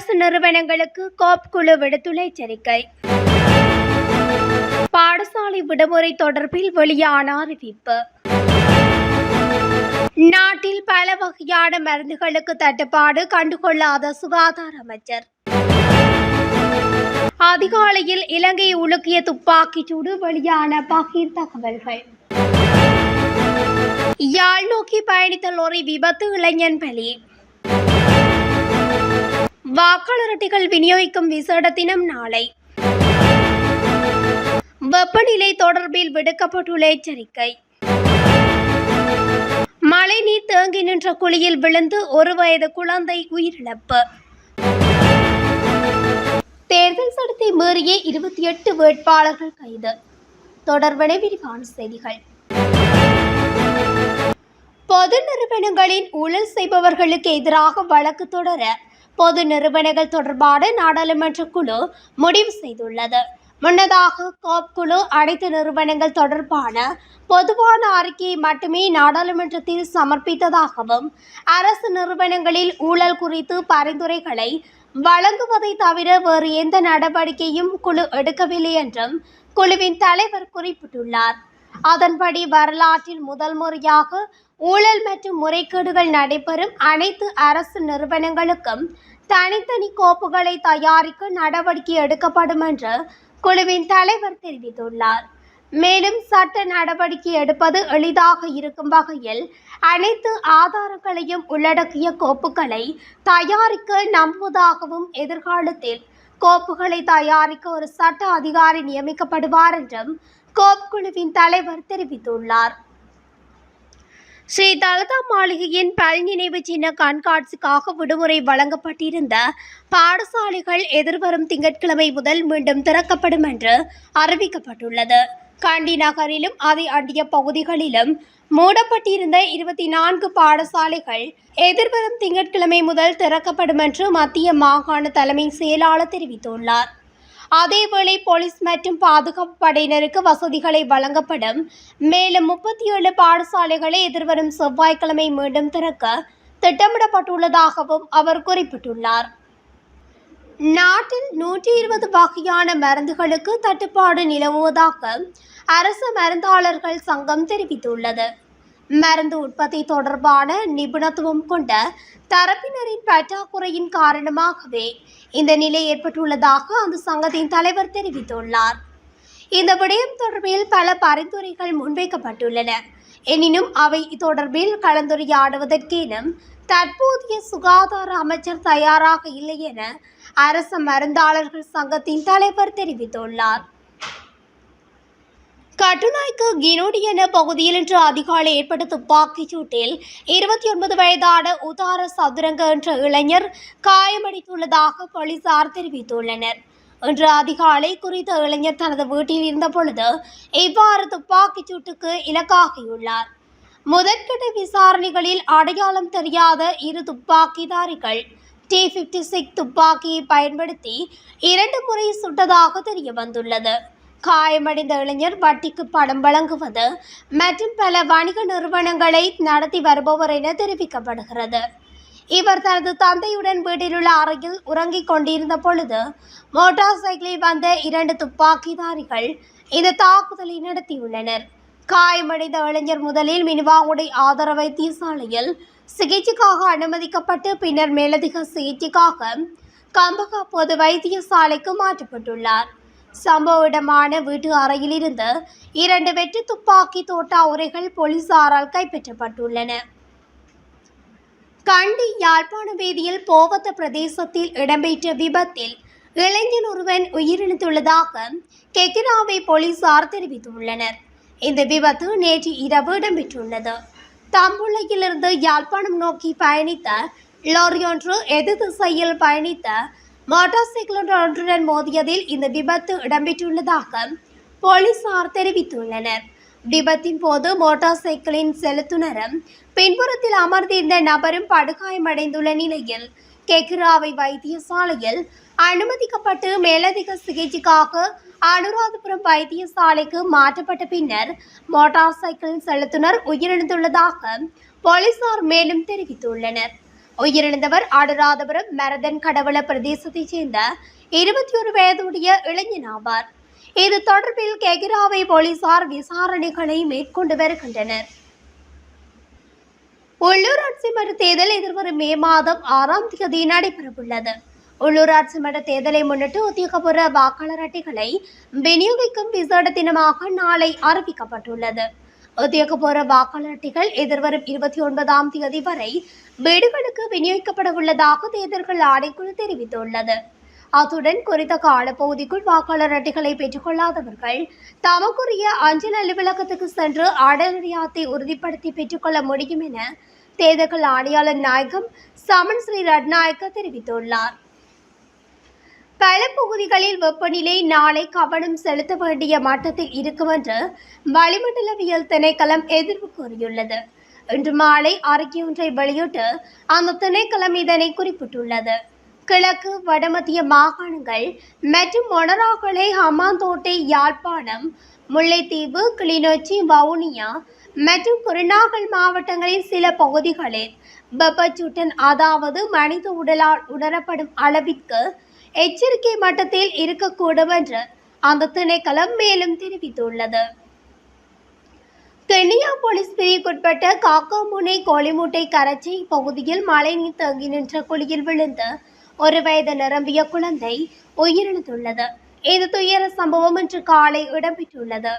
அரசு நிறுவனங்களுக்கு கோப் குழு விடுத்துள்ள எச்சரிக்கை. பாடசாலை விடுமுறை தொடர்பில் வெளியான அறிவிப்பு. நாட்டில் பல வகையான மருந்துகளுக்கு தட்டுப்பாடு கண்டுகொள்ளாத சுகாதார அமைச்சர். அதிகாலையில் இலங்கையை உலுக்கிய துப்பாக்கிச் சூடு வெளியான பகீர் தகவல்கள். யாழ் நோக்கி பயணித்த லோரி விபத்து இளைஞன் பலி. வாக்காளர் அட்டைகள் விநியோகிக்கும் விசேட தினம் நாளை. வெப்பநிலை தொடர்பில் விடுக்கப்பட்டுள்ள எச்சரிக்கை. மழை நீர் தேங்கி நின்ற குழியில் விழுந்து ஒரு வயது குழந்தை உயிரிழப்பு. தேர்தல் சட்டத்தை மீறிய இருபத்தி எட்டு வேட்பாளர்கள் கைது. தொடர்பன விரிவான செய்திகள். பொது நிறுவனங்களின் ஊழல் செய்பவர்களுக்கு எதிராக வழக்கு தொடர பொது நிறுவனங்கள் தொடர்பான நாடாளுமன்ற குழு முடிவு செய்துள்ளது. முன்னதாக கோப் குழு அனைத்து நிறுவனங்கள் தொடர்பான பொதுவான அறிக்கையை மட்டுமே நாடாளுமன்றத்தில் சமர்ப்பித்ததாகவும் அரசு நிறுவனங்களில் ஊழல் குறித்து பரிந்துரைகளை வழங்குவதை தவிர வேறு எந்த நடவடிக்கையும் குழு எடுக்கவில்லை என்றும் குழுவின் தலைவர் குறிப்பிட்டுள்ளார். அதன்படி வரலாற்றில் முதல் முறையாக ஊழல் மற்றும் முறைகேடுகள் நடைபெறும் அனைத்து அரசு நிறுவனங்களுக்கும் தனித்தனி கோப்புகளை தயாரிக்க நடவடிக்கை எடுக்கப்படும் என்று குழுவின் தலைவர் தெரிவித்துள்ளார். மேலும் சட்ட நடவடிக்கை எடுப்பது எளிதாக இருக்கும் வகையில் அனைத்து ஆதாரங்களையும் உள்ளடக்கிய கோப்புகளை தயாரிக்க நம்புவதாகவும் எதிர்காலத்தில் கோப்புகளை தயாரிக்க ஒரு சட்ட அதிகாரி நியமிக்கப்படுவார் என்றும் கோப் குழுவின் தலைவர் தெரிவித்துள்ளார். ஸ்ரீ தலதா மாளிகையின் பல் நினைவு சின்ன கண்காட்சிக்காக விடுமுறை வழங்கப்பட்டிருந்த பாடசாலைகள் எதிர்வரும் திங்கட்கிழமை முதல் மீண்டும் திறக்கப்படும் என்று அறிவிக்கப்பட்டுள்ளது. கண்டி நகரிலும் அதை அண்டிய பகுதிகளிலும் மூடப்பட்டிருந்த இருபத்தி நான்கு பாடசாலைகள் எதிர்வரும் திங்கட்கிழமை முதல் திறக்கப்படும் என்று மத்திய மாகாண தலைமை செயலாளர் தெரிவித்துள்ளார். அதேவேளை போலீஸ் மற்றும் பாதுகாப்பு படையினருக்கு வசதிகளை வழங்கப்படும். மேலும் முப்பத்தி ஏழு பாடசாலைகளை எதிர்வரும் செவ்வாய்க்கிழமை மீண்டும் திறக்க திட்டமிடப்பட்டுள்ளதாகவும் அவர் குறிப்பிட்டுள்ளார். நாட்டில் நூற்றி இருபது வகையான மருந்துகளுக்கு தட்டுப்பாடு நிலவுவதாக அரசு மருந்தாளர்கள் சங்கம் தெரிவித்துள்ளது. மருந்து உற்பத்தி தொடர்பான நிபுணத்துவம் கொண்ட தரப்பினரின் பற்றாக்குறையின் காரணமாகவே இந்த நிலை ஏற்பட்டுள்ளதாக அந்த சங்கத்தின் தலைவர் தெரிவித்துள்ளார். இந்த விடயம் தொடர்பில் பல பரிந்துரைகள் முன்வைக்கப்பட்டுள்ளன. எனினும் அவை தொடர்பில் கலந்துரையாடுவதற்கேனும் தற்போதைய சுகாதார அமைச்சர் தயாராக இல்லை என அரசு மருந்தாளர்கள் சங்கத்தின் தலைவர் தெரிவித்துள்ளார். கட்டுநாய்க்கு கினோடி என பகுதியில் இன்று அதிகாலை ஏற்பட்ட துப்பாக்கிச் சூட்டில் இருபத்தி ஒன்பது வயதான உதார சதுரங்க என்ற இளைஞர் காயமடைந்துள்ளதாக போலீசார் தெரிவித்துள்ளனர். இன்று அதிகாலை குறித்த இளைஞர் தனது வீட்டில் இருந்த பொழுது இவ்வாறு துப்பாக்கிச் சூட்டுக்கு இலக்காகியுள்ளார் முதற்கட்ட விசாரணைகளில் அடையாளம் தெரியாத இரு துப்பாக்கிதாரிகள் டி பிப்டி சிக்ஸ் துப்பாக்கியை பயன்படுத்தி இரண்டு முறை சுட்டதாக தெரிய வந்துள்ளது காயமடைந்த இளைஞர் வட்டிக்கு பணம் வழங்குவது மற்றும் பல வணிக நிறுவனங்களை நடத்தி வருபவர் என தெரிவிக்கப்படுகிறது. இவர் தனது தந்தையுடன் வீட்டிலுள்ள அறையில் உறங்கிக் கொண்டிருந்த பொழுது மோட்டார் சைக்கிளில் வந்த இரண்டு துப்பாக்கிதாரிகள் இந்த தாக்குதலை நடத்தியுள்ளனர். காயமடைந்த இளைஞர் முதலில் மினிவாங்குடி ஆதரவு வைத்தியசாலையில் சிகிச்சைக்காக அனுமதிக்கப்பட்டு பின்னர் மேலதிக சிகிச்சைக்காக கம்பகா பொது வைத்தியசாலைக்கு மாற்றப்பட்டுள்ளார். சம்பவ இடமான வீட்டு அறையில் இருந்து இரண்டு வெற்றி துப்பாக்கி தோட்டா உரைகள் போலீசாரால் கைப்பற்றப்பட்டுள்ளன. கண்டி யாழ்ப்பாண வேதியில் போவத்த பிரதேசத்தில் இடம்பெற்ற விபத்தில் இளைஞன் ஒருவன் உயிரிழந்துள்ளதாக கெக்கிராவை போலீசார் தெரிவித்துள்ளனர். இந்த விபத்து நேற்று இரவு இடம்பெற்றுள்ளது. தம்புள்ளையிலிருந்து யாழ்ப்பாணம் நோக்கி பயணித்த லோரியொன்று எதிர் திசையில் பயணித்த மோட்டார் சைக்கிள் ஒன்றுடன் மோதியதில் இந்த விபத்து இடம்பெற்றுள்ளதாக போலீசார் தெரிவித்துள்ளனர். விபத்தின் போது மோட்டார் சைக்கிளின் செலுத்துனரும் பின்புறத்தில் அமர்ந்திருந்த நபரும் படுகாயமடைந்துள்ள நிலையில் கெக்ராவை வைத்தியசாலையில் அனுமதிக்கப்பட்டு மேலதிக சிகிச்சைக்காக அனுராதபுரம் வைத்தியசாலைக்கு மாற்றப்பட்ட பின்னர் மோட்டார் சைக்கிள் செலுத்துனர் உயிரிழந்துள்ளதாக போலீசார் மேலும் தெரிவித்துள்ளனர். உயிரிழந்தவர் ஆடுராதபுரம் மரதன் கடவுள பிரதேசத்தைச் சேர்ந்த இருபத்தி ஒரு வயதுடைய இளைஞன் ஆவார். இது தொடர்பில் கெகிராவை போலீசார் விசாரணைகளை மேற்கொண்டு வருகின்றனர். உள்ளூராட்சி மன்ற தேர்தல் எதிர்வரும் மே மாதம் ஆறாம் தேதி நடைபெறவுள்ளது. உள்ளூராட்சி மன்ற தேர்தலை முன்னிட்டு உத்தியோகபூர்வ வாக்காளர் அட்டைகளை விநியோகிக்கும் விசேட தினமாக நாளை அறிவிக்கப்பட்டுள்ளது. உத்தியோகபூர்வ வாக்காளர் அட்டைகள் எதிர்வரும் இருபத்தி ஒன்பதாம் தேதி வரை வீடுகளுக்கு விநியோகிக்கப்பட உள்ளதாக தேர்தல்கள் ஆணைக்குழு தெரிவித்துள்ளது. அத்துடன் குறித்த காலப்பகுதிக்குள் வாக்காளர் அட்டைகளை பெற்றுக்கொள்ளாதவர்கள் தமக்குரிய அஞ்சல் அலுவலகத்துக்கு சென்று அடையாளத்தை உறுதிப்படுத்தி பெற்றுக்கொள்ள முடியும் என தேர்தல்கள் ஆணையாளர் நாயகம் சமன் ஸ்ரீ ரட்நாயக்க தெரிவித்துள்ளார். பல பகுதிகளில் வெப்பநிலை நாளை கவனம் செலுத்த வேண்டிய மட்டத்தில் இருக்கும் என்று வளிமண்டலவியல் திணைக்களம் எதிர்ப்பு கூறியுள்ளது. இன்று மாலை அறிக்கை ஒன்றை வெளியிட்டு அந்த திணைக்களம் இதனை குறிப்பிட்டுள்ளது. கிழக்கு வடமத்திய மாகாணங்கள் மற்றும் மொனராகலை ஹமாந்தோட்டை யாழ்ப்பாணம் முல்லைத்தீவு கிளிநொச்சி வவுனியா மற்றும் குருநாகல் மாவட்டங்களின் சில பகுதிகளில் வெப்பச்சூட்டன் அதாவது மனித உடலால் உணரப்படும் அளவிற்கு எச்சரிக்கை மட்டத்தில் இருக்கக்கூடும் என்று அந்த திணைக்களம் மேலும் தெரிவித்துள்ளது. தென்னியா போலீஸ் பிரிவுக்குட்பட்ட காக்காமுனை கோழிமூட்டை கரைச்சி பகுதியில் மழைநீர் தங்கி நின்ற குழியில் விழுந்து ஒரு வயது நிரம்பிய குழந்தை உயிரிழந்துள்ளது. இது துயர சம்பவம் இன்று காலை இடம்பெற்றுள்ளது.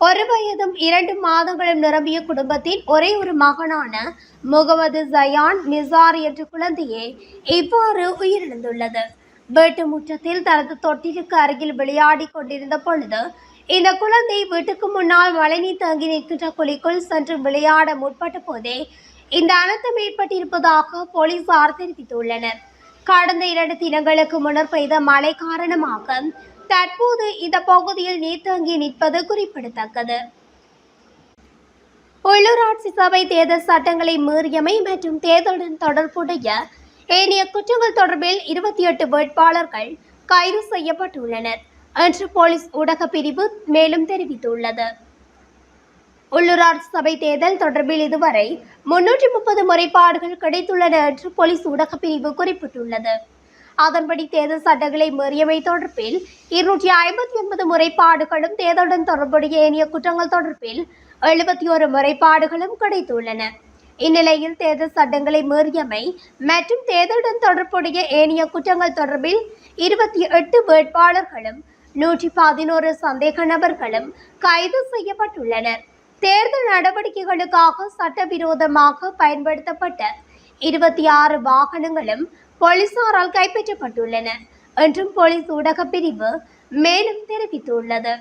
ஒரு வயதும் இரண்டு மாதங்களும் நிரம்பிய குடும்பத்தின் ஒரே ஒரு மகனான முகமது ஜயான் மிசார் என்ற குழந்தையே இவ்வாறு உயிரிழந்துள்ளது. வீட்டு முற்றத்தில் தனது தொட்டிலுக்கு அருகில் விளையாடி கொண்டிருந்த பொழுது இந்த குழந்தை வீட்டுக்கு முன்னால் மழைநீர் தங்கி நிற்கின்ற குழிக்குள் சென்று விளையாட முற்பட்ட போதே இந்த அனர்த்தம் ஏற்பட்டிருப்பதாக போலீசார் தெரிவித்துள்ளனர். கடந்த இரண்டு தினங்களுக்கு முன்னர் பெய்த மழை காரணமாக தற்போது இந்த பகுதியில் நீர் தங்கி நிற்பது குறிப்பிடத்தக்கது. உள்ளூராட்சி சபை தேர்தல் சட்டங்களை மீறியமை மற்றும் தேர்தலுடன் தொடர்புடைய ஏனைய குற்றங்கள் தொடர்பில் இருபத்தி எட்டு வேட்பாளர்கள் கைது செய்யப்பட்டுள்ளனர் என்று போலீஸ் ஊடக பிரிவு மேலும் தெரிவித்துள்ளது. உள்ளூரார் சபை தேர்தல் தொடர்பில் இதுவரை முன்னூற்றி முப்பது முறைப்பாடுகள் கிடைத்துள்ளன என்று போலீஸ் ஊடக பிரிவு குறிப்பிட்டுள்ளது. அதன்படி தேர்தல் சட்டங்களை மீறியமை தொடர்பில் இருநூற்றி ஐம்பத்தி ஒன்பது முறைப்பாடுகளும் தேர்தலுடன் தொடர்புடைய ஏனைய குற்றங்கள் தொடர்பில் எழுபத்தி ஒரு முறைப்பாடுகளும் கிடைத்துள்ளன. இந்நிலையில் தேர்தல் சட்டங்களை மீறியமை மற்றும் தேர்தலுடன் தொடர்புடைய ஏனைய குற்றங்கள் தொடர்பில் இருபத்தி எட்டு வேட்பாளர்களும் நூற்றி பதினோரு சந்தேக நபர்களும் கைது செய்யப்பட்டுள்ளனர் தேர்தல் நடவடிக்கைகளுக்காக சட்டவிரோதமாக பயன்படுத்தப்பட்ட இருபத்தி ஆறு வாகனங்களும் போலீசாரால் கைப்பற்றப்பட்டுள்ளன என்றும் போலீஸ் ஊடகப் பிரிவு மேலும் தெரிவித்துள்ளது.